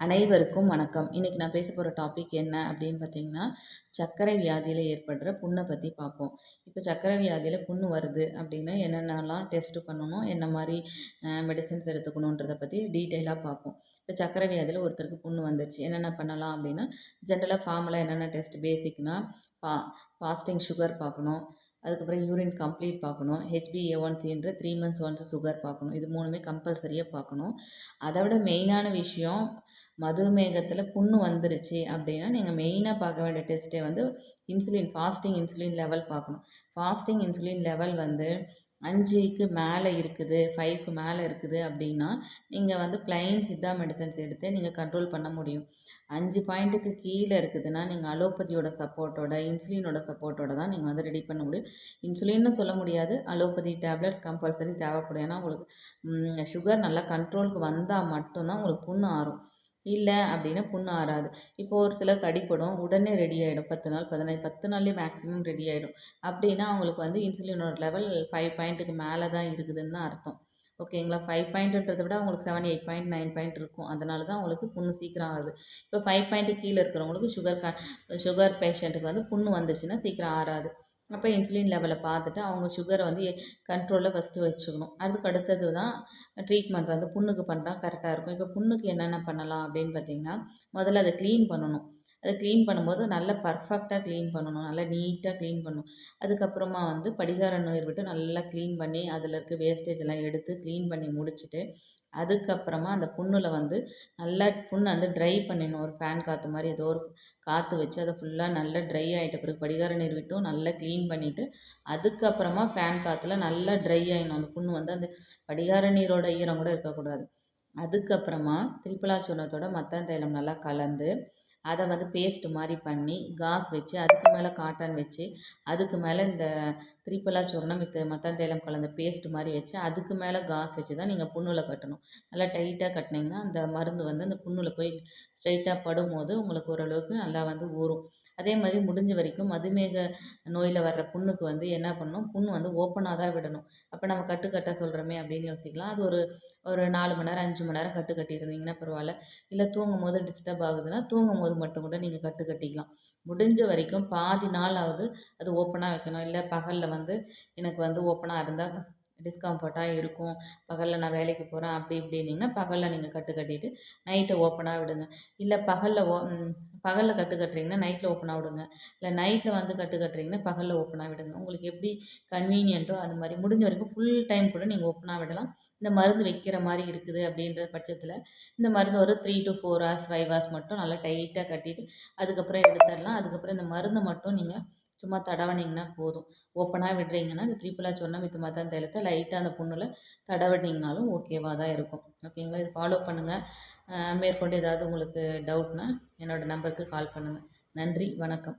அனைவருக்கும் வணக்கம். இன்றைக்கி நான் பேச போகிற டாபிக் என்ன அப்படின்னு பார்த்தீங்கன்னா சர்க்கரை வியாதியில் ஏற்படுற புண்ணை பற்றி பார்ப்போம் இப்போ சர்க்கரை வியாதியில் புண்ணு வருது அப்படின்னா என்னென்னலாம் டெஸ்ட்டு பண்ணணும் என்ன மாதிரி மெடிசின்ஸ் எடுத்துக்கணுன்றதை பற்றி டீட்டெயிலாக பார்ப்போம் இப்போ சர்க்கரை வியாதியில் ஒருத்தருக்கு புண்ணு வந்துருச்சு. என்னென்ன பண்ணலாம் அப்படின்னா ஜென்ரலாக ஃபார்மில் என்னென்ன டெஸ்ட் பேசிக்னால் பா ஃபாஸ்டிங் சுகர் பார்க்கணும் அதுக்கப்புறம் யூரின் கம்ப்ளீட் பார்க்கணும். ஹெச்பிஏஒன்சின்ற த்ரீ மந்த்ஸ் ஒன்ஸ் சுகர் பார்க்கணும். இது மூணுமே கம்பல்சரியாக பார்க்கணும். அதை விட மெயினான விஷயம் மதுமேகத்தில் புண்ணு வந்துருச்சு அப்படின்னா நீங்கள் மெயினாக பார்க்க வேண்டிய டெஸ்ட்டே வந்து இன்சுலின் ஃபாஸ்டிங் இன்சுலின் லெவல் பார்க்கணும். ஃபாஸ்டிங் இன்சுலின் லெவல் வந்து அஞ்சுக்கு மேலே இருக்குது ஃபைவ்க்கு மேலே இருக்குது அப்படின்னா நீங்கள் வந்து ப்ளைன் சித்தா மெடிசன்ஸ் எடுத்து நீங்கள் கண்ட்ரோல் பண்ண முடியும். அஞ்சு பாயிண்ட்டுக்கு கீழே இருக்குதுன்னா நீங்கள் அலோபதியோட சப்போர்ட்டோட இன்சுலினோட சப்போர்ட்டோட தான் நீங்கள் வந்து ரெடி பண்ண முடியும். இன்சுலின்னு சொல்ல முடியாது. அலோபதி டேப்லெட்ஸ் கம்பல்சரி தேவைப்படும். ஏன்னா உங்களுக்கு சுகர் நல்லா கண்ட்ரோலுக்கு வந்தால் மட்டும்தான் உங்களுக்கு புண்ணு ஆறும். இல்லை அப்படின்னா புண்ணு ஆறாது. இப்போ ஒரு சிலருக்கு அடிப்படும் உடனே ரெடி ஆகிடும் பத்து நாள் பதினஞ்சு பத்து நாள்லேயே மேக்ஸிமம் ரெடி ஆகிடும் அப்படின்னா அவங்களுக்கு வந்து இன்சுலினோட லெவல் ஃபைவ் பாயிண்ட்டுக்கு மேலே தான் இருக்குதுன்னு தான் அர்த்தம். ஓகேங்களா ஃபைவ் பாயிண்ட்டுன்றதை விட அவங்களுக்கு seven eight point nine point இருக்கும். அதனால தான் அவங்களுக்கு புண்ணு சீக்கிரம் ஆகுது. இப்போ ஃபைவ் பாயிண்ட்டு கீழே இருக்கிறவங்களுக்கு சுகர் க சுகர் பேஷண்ட்டுக்கு வந்து புண்ணு வந்துச்சுன்னா சீக்கிரம் ஆறாது. அப்போ இன்சுலின் லெவலை பார்த்துட்டு அவங்க சுகரை வந்து கண்ட்ரோலில் ஃபஸ்ட்டு வச்சுக்கணும். அதுக்கு அடுத்தது தான் ட்ரீட்மெண்ட் வந்து புண்ணுக்கு பண்ணால் கரெக்டாக இருக்கும். இப்போ புண்ணுக்கு என்னென்ன பண்ணலாம் அப்படின்னு பார்த்தீங்கன்னா முதல்ல அதை க்ளீன் பண்ணணும். அதை க்ளீன் பண்ணும்போது நல்லா பர்ஃபெக்டாக க்ளீன் பண்ணணும். நல்லா நீட்டாக க்ளீன் பண்ணணும். அதுக்கப்புறமா வந்து படிகார நீர் விட்டு நல்லா க்ளீன் பண்ணி அதில் இருக்க வேஸ்டேஜ் எல்லாம் எடுத்து க்ளீன் பண்ணி முடிச்சுட்டு அதுக்கப்புறமா அந்த புண்ணில் வந்து நல்லா புண்ணை வந்து ட்ரை பண்ணிடணும். ஒரு ஃபேன் காற்று மாதிரி ஏதோ ஒரு காற்று வச்சு அதை ஃபுல்லாக நல்லா ட்ரை ஆகிட்ட பிறகு படிகார நீர் விட்டும் நல்லா க்ளீன் பண்ணிவிட்டு அதுக்கப்புறமா ஃபேன் காற்றுல நல்லா ட்ரை ஆகிடணும் அந்த புண்ணு வந்து அந்த படிகார நீரோட ஈரம் கூட இருக்கக்கூடாது. அதுக்கப்புறமா திரிபலாச்சூர்ணத்தோட மத்தன் தைலம் நல்லா கலந்து அதை வந்து பேஸ்ட் மாதிரி பண்ணி காஸ் வச்சு அதுக்கு மேலே காட்டன் வச்சு அதுக்கு மேலே இந்த திரிப்பலா சூர்ணம் வித் மத்தந்தேலம் கலந்த பேஸ்ட் மாதிரி வச்சு அதுக்கு மேலே காஸ் வச்சு தான் நீங்கள் புண்ணில் கட்டணும். நல்லா டைட்டாக கட்டினீங்கன்னா அந்த மருந்து வந்து அந்த புண்ணில் போய் ஸ்ட்ரைட்டாக படும்போது உங்களுக்கு ஓரளவுக்கு நல்லா வந்து ஊறும். அதே மாதிரி முடிஞ்ச வரைக்கும் மதுமேக நோயில் வர்ற புண்ணுக்கு வந்து என்ன பண்ணணும்? புண்ணு வந்து ஓப்பனாக தான் விடணும். அப்போ நம்ம கட்டு கட்ட சொல்கிறோமே அப்படின்னு யோசிக்கலாம். அது ஒரு ஒரு நாலு மணி நேரம் அஞ்சு மணி நேரம் கட்டு கட்டியிருந்தீங்கன்னா பரவாயில்ல. இல்லை தூங்கும் போது டிஸ்டர்ப் ஆகுதுன்னா தூங்கும் போது மட்டும் கூட நீங்கள் கட்டு கட்டிக்கலாம். முடிஞ்ச வரைக்கும் பாதி நாளாவது அது ஓப்பனாக வைக்கணும். இல்லை பகலில் வந்து எனக்கு வந்து ஓப்பனாக இருந்தால் டிஸ்கம்ஃபர்ட்டாக இருக்கும். பகலில் நான் வேலைக்கு போகிறேன் அப்படி இப்படின்னீங்கன்னா பகலில் நீங்கள் கட்டு கட்டிட்டு நைட்டை ஓப்பனாக விடுங்க. இல்லை பகலில் ஓ பகலில் கட்டு கட்டுறீங்கன்னா நைட்டில் ஓப்பனாக விடுங்க. இல்லை நைட்டில் வந்து கட்டு கட்டுறீங்கன்னா பகலில் ஓப்பனாக விடுங்க. உங்களுக்கு எப்படி கன்வீனியன்ட்டோ அது மாதிரி முடிஞ்ச வரைக்கும் ஃபுல் டைம் கூட நீங்கள் ஓப்பனாக விடலாம். இந்த மருந்து வைக்கிற மாதிரி இருக்குது அப்படின்ற பட்சத்தில் இந்த மருந்து ஒரு three to four hours five hours மட்டும் நல்லா டைட்டாக கட்டிட்டு அதுக்கப்புறம் எடுத்துடலாம். அதுக்கப்புறம் இந்த மருந்தை மட்டும் நீங்கள் சும்மா தடவனிங்கன்னா போதும். ஓப்பனாக விடுறீங்கன்னா இந்த த்ரீ சொன்ன வித்து மாத்தான் தைலத்தை லைட்டாக அந்த புண்ணில் தடவனிங்கனாலும் ஓகேவாக தான் இருக்கும். ஓகேங்களா இது ஃபாலோ பண்ணுங்கள் மேற்கொண்டு ஏதாவது உங்களுக்கு டவுட்னால் என்னோடய நம்பருக்கு கால் பண்ணுங்கள் நன்றி வணக்கம்.